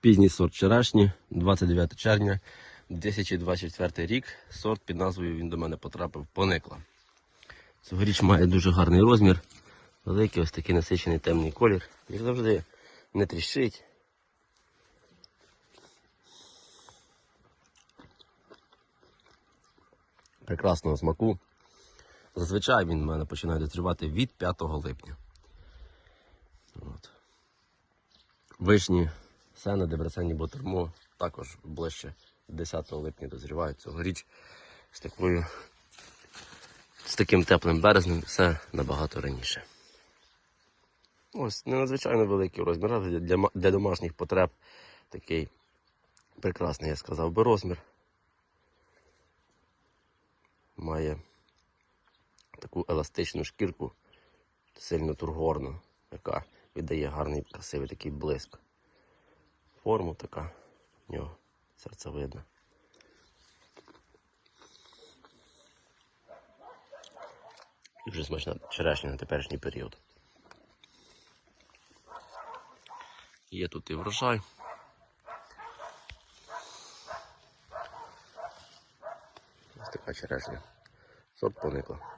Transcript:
Пізній сорт черешні, 29 червня, 2024 рік. Сорт під назвою він до мене потрапив поникла. Цьогоріч має дуже гарний розмір, великий ось такий насичений темний колір. Як завжди, не тріщить. Прекрасного смаку. Зазвичай він в мене починає дозрівати від 5 липня. От. Вишні, сена, дебрецені ботермо також ближче 10 липня дозрівають цьогоріч з такою з таким теплим березнем все набагато раніше. Ось не надзвичайно великий розмір, для, для домашніх потреб такий прекрасний, я сказав би, розмір. Має таку еластичну шкірку, сильно тургорну, яка віддає гарний красивий такий блиск. Форму така в нього серцевидна. Дуже смачна черешня на теперішній період. Є тут і врожай. Ось така черешня. Сорт поникла.